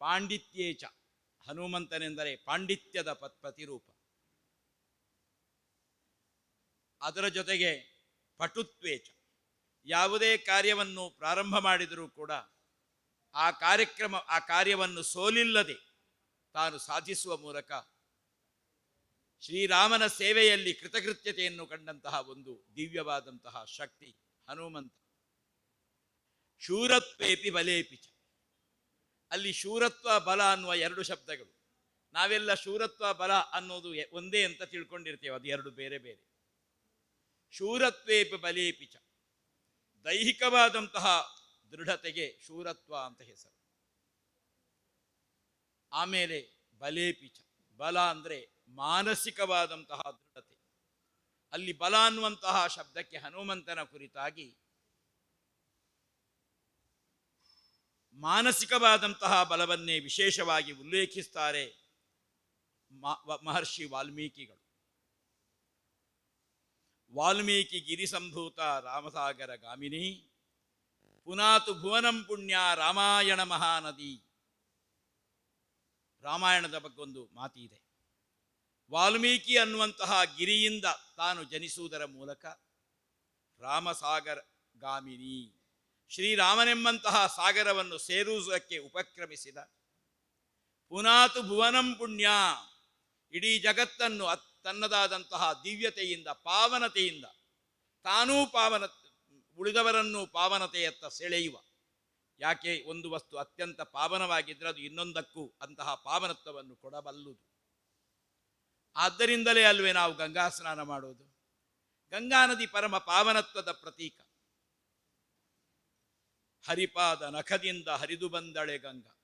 ಪಾಂಡಿತ್ಯೇಚ ಹನುಮಂತನೆಂದರೆ ಪಾಂಡಿತ್ಯದ ಪತ್, ಪ್ರತಿರೂಪ. ಅದರ ಜೊತೆಗೆ ಪಟುತ್ವೇಚ ಯಾವುದೇ ಕಾರ್ಯವನ್ನು ಪ್ರಾರಂಭ ಮಾಡಿದರೂ ಕೂಡ ಆ ಕಾರ್ಯಕ್ರಮ, ಆ ಕಾರ್ಯವನ್ನು ಸೋಲಿಲ್ಲದೆ ತಾನು ಸಾಧಿಸುವ ಮೂಲಕ ಶ್ರೀರಾಮನ ಸೇವೆಯಲ್ಲಿ ಕೃತಕೃತ್ಯತೆಯನ್ನು ಕಂಡಂತಹ ಒಂದು ದಿವ್ಯವಾದಂತಹ ಶಕ್ತಿ ಹನುಮಂತ. ಶೂರತ್ವೇಪಿ ಬಲೇಪಿ ಚ. ಅಲ್ಲಿ ಶೂರತ್ವ ಬಲ ಅನ್ನುವ ಎರಡು ಶಬ್ದಗಳು. ನಾವೆಲ್ಲ ಶೂರತ್ವ ಬಲ ಅನ್ನೋದು ಒಂದೇ ಅಂತ ತಿಳ್ಕೊಂಡಿರ್ತೇವೆ, ಅದು ಎರಡು ಬೇರೆ ಬೇರೆ. ಶೂರತ್ವೇಪಿ ಬಲೇಪಿ ಚ. ದೈಹಿಕವಾದಂತಹ ದೃಢತೆಗೆ ಶೂರತ್ವ ಅಂತ ಹೆಸರು. ಆಮೇಲೆ ಬಲೇಪಿಚ ಬಲ ಅಂದ್ರೆ ಮಾನಸಿಕವಾದಂತಹ ದೃಢತೆ. ಅಲ್ಲಿ ಬಲ ಅನ್ನುವಂತಹ ಶಬ್ದಕ್ಕೆ ಹನುಮಂತನ ಕುರಿತಾಗಿ ಮಾನಸಿಕವಾದಂತಹ ಬಲವನ್ನೇ ವಿಶೇಷವಾಗಿ ಉಲ್ಲೇಖಿಸ್ತಾರೆ ಮಹರ್ಷಿ ವಾಲ್ಮೀಕಿಗಳು. ವಾಲ್ಮೀಕಿ ಗಿರಿಸಂಭೂತ ರಾಮಸಾಗರ ಗಾಮಿನಿ, ಪುನಾತು ಭುವನಂ ಪುಣ್ಯ ರಾಮಾಯಣ ಮಹಾನದಿ. ರಾಮಾಯಣದ ಬಗ್ಗೆ ಒಂದು ಮಾತಿದೆ. ವಾಲ್ಮೀಕಿ ಅನ್ನುವಂತಹ ಗಿರಿಯಿಂದ ತಾನು ಜನಿಸುವುದರ ಮೂಲಕ ರಾಮಸಾಗರ ಗಾಮಿನಿ ಶ್ರೀರಾಮನೆಂಬಂತಹ ಸಾಗರವನ್ನು ಸೇರುವುದಕ್ಕೆ ಉಪಕ್ರಮಿಸಿದ. ಪುನಾತು ಭುವನಂ ಪುಣ್ಯ. ಇಡೀ ಜಗತ್ತನ್ನು ತನ್ನದಾದಂತಹ ದಿವ್ಯತೆಯಿಂದ, ಪಾವನತೆಯಿಂದ, ತಾನೂ ಪಾವನ, ಉಳಿದವರನ್ನು ಪಾವನತೆಯತ್ತ ಸೆಳೆಯುವ. ಯಾಕೆ? ಒಂದು ವಸ್ತು ಅತ್ಯಂತ ಪಾವನವಾಗಿದ್ದರೆ ಅದು ಇನ್ನೊಂದಕ್ಕೂ ಅಂತಹ ಪಾವನತ್ವವನ್ನು ಕೊಡಬಲ್ಲುದು. ಆದ್ದರಿಂದಲೇ ಅಲ್ವೇ ನಾವು ಗಂಗಾ ಸ್ನಾನ ಮಾಡುವುದು ಗಂಗಾ ನದಿ ಪರಮ ಪಾವನತ್ವದ ಪ್ರತೀಕ. ಹರಿಪಾದ ನಖದಿಂದ ಹರಿದು ಬಂದಳೆ ಗಂಗಾ.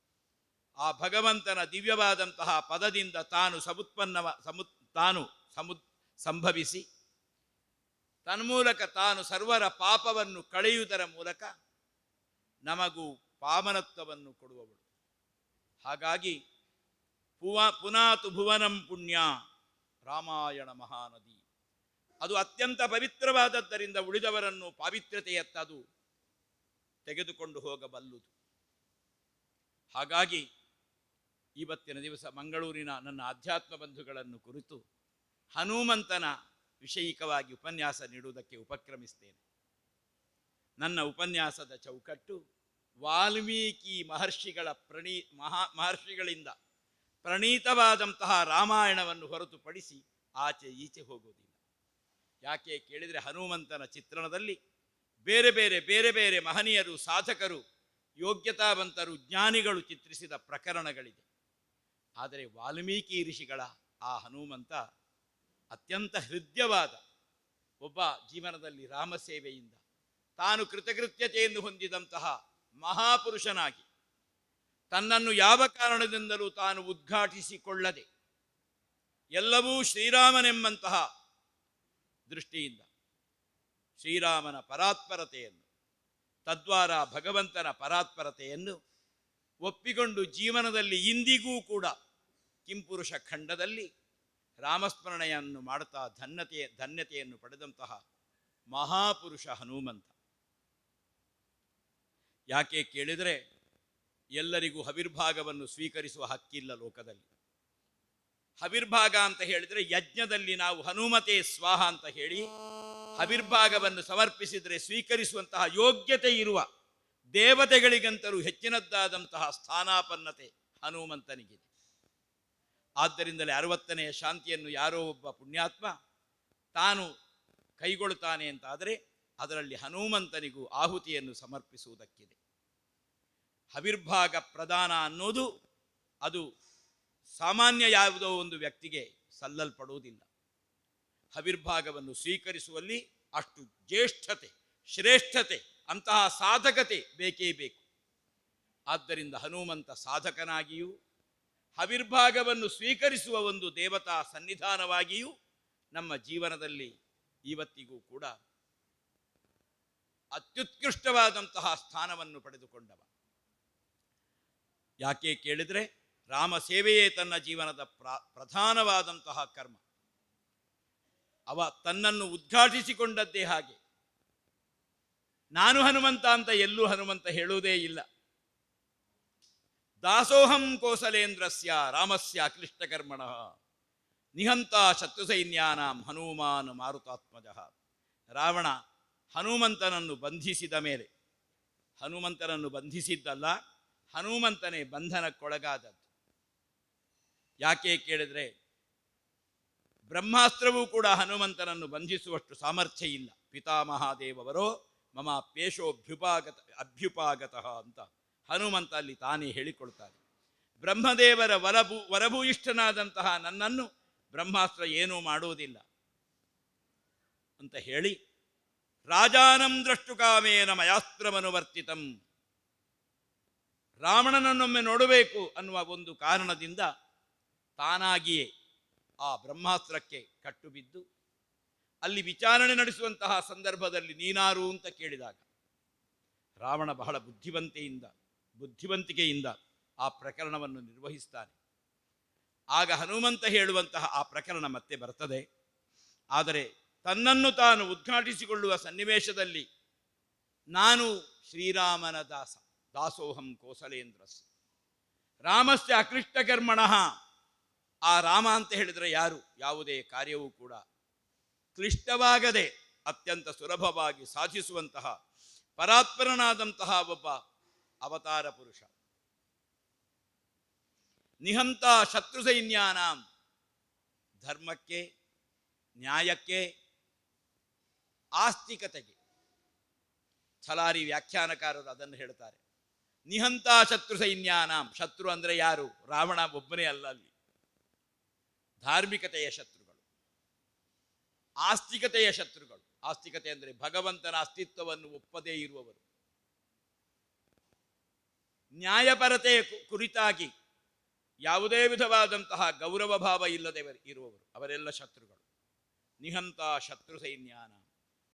ಆ ಭಗವಂತನ ದಿವ್ಯವಾದಂತಹ ಪದದಿಂದ ತಾನು ಸಮುತ್ಪನ್ನವ ಸಮು ತಾನು ಸಮು ಸಂಭವಿಸಿ, ತನ್ಮೂಲಕ ತಾನು ಸರ್ವರ ಪಾಪವನ್ನು ಕಳೆಯುವುದರ ಮೂಲಕ ನಮಗೂ ಪಾವನತ್ವವನ್ನು ಕೊಡುವವಳು. ಹಾಗಾಗಿ ಪುವ, ಪುನಾತು ಭುವನಂ ಪುಣ್ಯ ರಾಮಾಯಣ ಮಹಾನದಿ. ಅದು ಅತ್ಯಂತ ಪವಿತ್ರವಾದದ್ದರಿಂದ ಉಳಿದವರನ್ನು ಪಾವಿತ್ರ್ಯತೆಯತ್ತ ಅದು ತೆಗೆದುಕೊಂಡು ಹೋಗಬಲ್ಲುದು. ಹಾಗಾಗಿ ಇವತ್ತಿನ ದಿವಸ ಮಂಗಳೂರಿನ ನನ್ನ ಆಧ್ಯಾತ್ಮ ಬಂಧುಗಳನ್ನು ಕುರಿತು ಹನುಮಂತನ ವಿಷಯಿಕವಾಗಿ ಉಪನ್ಯಾಸ ನೀಡುವುದಕ್ಕೆ ಉಪಕ್ರಮಿಸ್ತೇನೆ. ನನ್ನ ಉಪನ್ಯಾಸದ ಚೌಕಟ್ಟು ವಾಲ್ಮೀಕಿ ಮಹರ್ಷಿಗಳ ಪ್ರಣೀ ಮಹಾ ಮಹರ್ಷಿಗಳಿಂದ ಪ್ರಣೀತವಾದಂತಹ ರಾಮಾಯಣವನ್ನು ಹೊರತುಪಡಿಸಿ ಆಚೆ ಈಚೆ ಹೋಗುವುದಿಲ್ಲ. ಯಾಕೆ ಕೇಳಿದರೆ ಹನುಮಂತನ ಚಿತ್ರಣದಲ್ಲಿ ಬೇರೆ ಬೇರೆ ಬೇರೆ ಬೇರೆ ಮಹನೀಯರು, ಸಾಧಕರು, ಯೋಗ್ಯತಾವಂತರು, ಜ್ಞಾನಿಗಳು ಚಿತ್ರಿಸಿದ ಪ್ರಕರಣಗಳಿದೆ. ಆದರೆ ವಾಲ್ಮೀಕಿ ಋಷಿಗಳ ಆ ಹನುಮಂತ ಅತ್ಯಂತ ಹೃದಯವಾದ ಒಬ್ಬ ಜೀವನದಲ್ಲಿ ರಾಮಸೇವೆಯಿಂದ ತಾನು ಕೃತಕೃತ್ಯತೆಯನ್ನು ಹೊಂದಿದಂತಹ ಮಹಾಪುರುಷನಾಗಿ ತನ್ನನ್ನು ಯಾವ ಕಾರಣದಿಂದಲೂ ತಾನು ಉದ್ಘಾಟಿಸಿಕೊಳ್ಳದೆ ಎಲ್ಲವೂ ಶ್ರೀರಾಮನೆಂಬಂತಹ ದೃಷ್ಟಿಯಿಂದ ಶ್ರೀರಾಮನ ಪರಾತ್ಪರತೆಯನ್ನು, ತದ್ವಾರ ಭಗವಂತನ ಪರಾತ್ಪರತೆಯನ್ನು ಒಪ್ಪಿಕೊಂಡು ಜೀವನದಲ್ಲಿ ಇಂದಿಗೂ ಕೂಡ ಕಿಂಪುರುಷ ಖಂಡದಲ್ಲಿ ರಾಮಸ್ಮರಣೆಯನ್ನು ಮಾಡುತ್ತಾ ಧನ್ಯತೆ, ಧನ್ಯತೆಯನ್ನು ಪಡೆದಂತಹ ಮಹಾಪುರುಷ ಹನುಮಂತ. ಯಾಕೆ ಕೇಳಿದರೆ ಎಲ್ಲರಿಗೂ ಹವಿರ್ಭಾಗವನ್ನು ಸ್ವೀಕರಿಸುವ ಹಕ್ಕಿಲ್ಲ ಲೋಕದಲ್ಲಿ. ಹವಿರ್ಭಾಗ ಅಂತ ಹೇಳಿದರೆ ಯಜ್ಞದಲ್ಲಿ ನಾವು ಹನುಮತೆ ಸ್ವಾಹ ಅಂತ ಹೇಳಿ ಹವಿರ್ಭಾಗವನ್ನು ಸಮರ್ಪಿಸಿದರೆ ಸ್ವೀಕರಿಸುವಂತಹ ಯೋಗ್ಯತೆ ಇರುವ ದೇವತೆಗಳಿಗಂತಲೂ ಹೆಚ್ಚಿನದ್ದಾದಂತಹ ಸ್ಥಾನಾಪನ್ನತೆ ಹನುಮಂತನಿಗಿದೆ. ಆದ್ದರಿಂದಲೇ ಅರವತ್ತನೆಯ ಶಾಂತಿಯನ್ನು ಯಾರೋ ಒಬ್ಬ ಪುಣ್ಯಾತ್ಮ ತಾನು ಕೈಗೊಳ್ಳುತ್ತಾನೆ ಅಂತಾದರೆ ಅದರಲ್ಲಿ ಹನುಮಂತನಿಗೂ ಆಹುತಿಯನ್ನು ಸಮರ್ಪಿಸುವುದಕ್ಕಿದೆ. ಅವಿರ್ಭಾಗ ಪ್ರದಾನ ಅನ್ನೋದು ಅದು ಸಾಮಾನ್ಯ ಯಾವುದೋ ಒಂದು ವ್ಯಕ್ತಿಗೆ ಸಲ್ಲಲ್ಪಡುವುದಿಲ್ಲ. ಹವಿರ್ಭಾಗವನ್ನು ಸ್ವೀಕರಿಸುವಲ್ಲಿ ಅಷ್ಟು ಜ್ಯೇಷ್ಠತೆ, ಶ್ರೇಷ್ಠತೆ, ಅಂತಹ ಸಾಧಕತೆ ಬೇಕೇ ಬೇಕು. ಆದ್ದರಿಂದ ಹನುಮಂತ ಸಾಧಕನಾಗಿಯೂ ಹವಿರ್ಭಾಗವನ್ನು ಸ್ವೀಕರಿಸುವ ಒಂದು ದೇವತಾ ಸನ್ನಿಧಾನವಾಗಿಯೂ ನಮ್ಮ ಜೀವನದಲ್ಲಿ ಇವತ್ತಿಗೂ ಕೂಡ ಅತ್ಯುತ್ಕೃಷ್ಟವಾದಂತಹ ಸ್ಥಾನವನ್ನು ಪಡೆದುಕೊಂಡವ. ಯಾಕೆ ಕೇಳಿದರೆ ರಾಮ ಸೇವೆಯೇ ತನ್ನ ಜೀವನದ ಪ್ರಾ, ಪ್ರಧಾನವಾದಂತಹ ಕರ್ಮ. ಅವ ತನ್ನನ್ನು ಉದ್ಘಾಟಿಸಿಕೊಂಡದ್ದೇ ಹಾಗೆ. ನಾನು ಹನುಮಂತ ಅಂತ ಎಲ್ಲೂ ಹನುಮಂತ ಹೇಳುವುದೇ ಇಲ್ಲ. ದಾಸೋಹಂ ಕೋಸಲೇಂದ್ರಸ್ಯ ರಾಮಸ್ಯ ಕ್ಲಿಷ್ಟಕರ್ಮಣ ನಿಹಂತ ಶತ್ರುಸೈನ್ಯಾನಾಂ ಹನುಮಾನ್ ಮಾರುತಾತ್ಮಜ. ರಾವಣ ಹನುಮಂತನನ್ನು ಬಂಧಿಸಿದ ಮೇಲೆ, ಹನುಮಂತನನ್ನು ಬಂಧಿಸಿದ್ದಲ್ಲ, ಹನುಮಂತನೇ ಬಂಧನಕ್ಕೊಳಗಾದದ್ದು. ಯಾಕೆ ಕೇಳಿದ್ರೆ ಬ್ರಹ್ಮಾಸ್ತ್ರವೂ ಕೂಡ ಹನುಮಂತನನ್ನು ಬಂಧಿಸುವಷ್ಟು ಸಾಮರ್ಥ್ಯ ಇಲ್ಲ. ಪಿತಾಮಹಾದೇವರೋ ಮಮ ಪೇಶೋಭ್ಯುಪಾಗತ, ಅಭ್ಯುಪಾಗತಃ ಅಂತ ಹನುಮಂತ ಅಲ್ಲಿ ತಾನೇ ಹೇಳಿಕೊಳ್ತಾನೆ ಬ್ರಹ್ಮದೇವರ ವರಭೂ, ವರಭೂಯಿಷ್ಠನಾದಂತಹ ನನ್ನನ್ನು ಬ್ರಹ್ಮಾಸ್ತ್ರ ಏನೂ ಮಾಡುವುದಿಲ್ಲ ಅಂತ ಹೇಳಿ ರಾಜಾನಂ ದ್ರಷ್ಟುಕಾಮೇನ ಮಯಾಸ್ತ್ರಮನುವರ್ತಿತಂ ರಾವಣನನ್ನೊಮ್ಮೆ ನೋಡಬೇಕು ಅನ್ನುವ ಒಂದು ಕಾರಣದಿಂದ ತಾನಾಗಿಯೇ ಆ ಬ್ರಹ್ಮಾಸ್ತ್ರಕ್ಕೆ ಕಟ್ಟು ಬಿದ್ದು ಅಲ್ಲಿ ವಿಚಾರಣೆ ನಡೆಸುವಂತಹ ಸಂದರ್ಭದಲ್ಲಿ ನೀನಾರು ಅಂತ ಕೇಳಿದಾಗ, ರಾವಣ ಬಹಳ ಬುದ್ಧಿವಂತೆಯಿಂದ, ಬುದ್ಧಿವಂತಿಕೆಯಿಂದ ಆ ಪ್ರಕರಣವನ್ನು ನಿರ್ವಹಿಸ್ತಾನೆ. ಆಗ ಹನುಮಂತ ಹೇಳುವಂತಹ ಆ ಪ್ರಕರಣ ಮತ್ತೆ ಬರ್ತದೆ. ಆದರೆ ತನ್ನನ್ನು ತಾನು ಉದ್ಘಾಟಿಸಿಕೊಳ್ಳುವ ಸನ್ನಿವೇಶದಲ್ಲಿ ನಾನು ಶ್ರೀರಾಮನ ದಾಸ, ದಾಸೋಹಂ ಕೋಸಲೇಂದ್ರಸ್ ರಾಮಸ್ಯ ಅಕ್ಲಿಷ್ಟಕರ್ಮಣಃ ಆ ರಾಮ ಅಂತ ಹೇಳಿದರೆ ಯಾರು? ಯಾವುದೇ ಕಾರ್ಯವೂ ಕೂಡ ಕ್ಲಿಷ್ಟವಾಗದೆ ಅತ್ಯಂತ ಸುಲಭವಾಗಿ ಸಾಧಿಸುವಂತಹ ಪರಾತ್ಪರನಾದಂತಹ ಒಬ್ಬ ಅವತಾರ ಪುರುಷ. ನಿಹಂತ ಶತ್ರು ಸೈನ್ಯಾನಾಂ ಧರ್ಮಕ್ಕೆ, ನ್ಯಾಯಕ್ಕೆ, ಆಸ್ತಿಕತೆಗೆ. ಛಲಾರಿ ವ್ಯಾಖ್ಯಾನಕಾರರು ಅದನ್ನು ಹೇಳ್ತಾರೆ. ನಿಹಂತ ಶತ್ರು ಸೈನ್ಯಾನಾಂ ಶತ್ರು ಅಂದರೆ ಯಾರು? ರಾವಣ ಒಬ್ಬನೇ ಅಲ್ಲ ಅಲ್ಲಿ. ಧಾರ್ಮಿಕತೆಯ ಶತ್ರುಗಳು, ಆಸ್ತಿಕತೆಯ ಶತ್ರುಗಳು. ಆಸ್ತಿಕತೆ ಅಂದರೆ ಭಗವಂತನ ಅಸ್ತಿತ್ವವನ್ನು ಒಪ್ಪದೇ ಇರುವವರು. ನ್ಯಾಯಪರತೆ ಕುರಿತಾಗಿ ಯಾವುದೇ ವಿಧವಾದಂತಹ ಗೌರವ ಭಾವ ಇಲ್ಲದೆ ಇರುವವರು. ಅವರೆಲ್ಲ ಶತ್ರುಗಳು. ನಿಹಂತ ಶತ್ರು ಸೈನ್ಯಾನ.